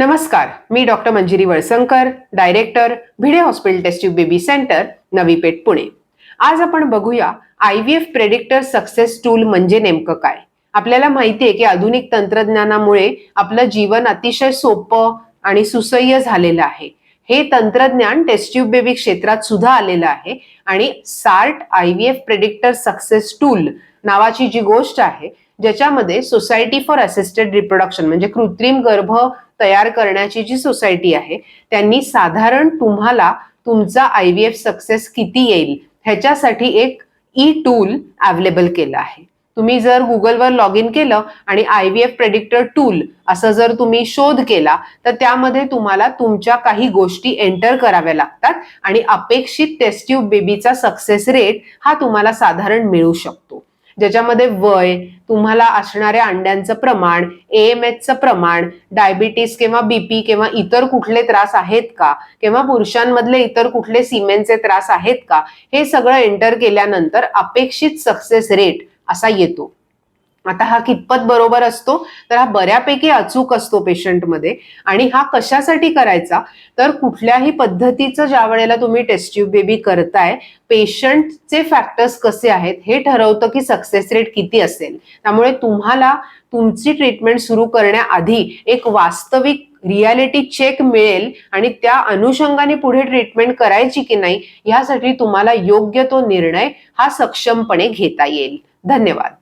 नमस्कार मी doctor Manjiri Valsankar director Bhide hospital test tube baby centre Navi Peth Pune. आज आपण बघूया I V F predictor success tool म्हणजे नेमकं काय? आपल्याला माहिती आहे की आधुनिक तंत्रज्ञानामुळे आपलं जीवन अतिशय सोपं आणि सुसह्य झालेलं आहे. हे तंत्रज्ञान टेस्ट्यूब बेबी क्षेत्रात सुद्धा आलेलं आहे आणि सार्ट I V F predictor success tool नावाची जी गोष्ट आहे ज्याच्यामध्ये सोसायटी फॉर असिस्टेड रिप्रोडक्शन म्हणजे कृत्रिम गर्भ तयार करण्याची जी सोसायटी आहे त्यांनी साधारण तुम्हाला तुमचा आय व्ही एफ सक्सेस किती येईल ह्याच्यासाठी एक ई टूल अवेलेबल केलं आहे. तुम्ही जर गुगलवर लॉग इन केलं आणि I V F predictor tool असं जर तुम्ही शोध केला तर त्यामध्ये तुम्हाला तुमच्या काही गोष्टी एंटर कराव्या लागतात आणि अपेक्षित टेस्ट्यूब बेबीचा सक्सेस रेट हा तुम्हाला साधारण मिळू शकतो. ज्याच्यामध्ये वय तुम्हाला असणाऱ्या अंड्यांचं प्रमाण एम एचचं प्रमाण डायबिटीस किंवा बीपी किंवा इतर कुठले त्रास आहेत का? किंवा पुरुषांमधले इतर कुठले सिमेंटचे त्रास आहेत का? हे सगळं एंटर केल्यानंतर अपेक्षित सक्सेस रेट असा येतो. आता हा कितपत बरोबर असतो? तर हा बऱ्यापैकी अचूक असतो पेशंटमध्ये. आणि हा कशासाठी करायचा? तर कुठल्याही पद्धतीचं ज्या वेळेला तुम्ही टेस्ट्यूब बेबी करताय पेशंटचे फॅक्टर्स कसे आहेत हे ठरवतं की सक्सेस रेट किती असेल. त्यामुळे तुम्हाला तुमची ट्रीटमेंट सुरू करण्याआधी एक वास्तविक रियालिटी चेक मिळेल आणि त्या अनुषंगाने पुढे ट्रीटमेंट करायची की नाही यासाठी तुम्हाला योग्य तो निर्णय हा सक्षमपणे घेता येईल. धन्यवाद.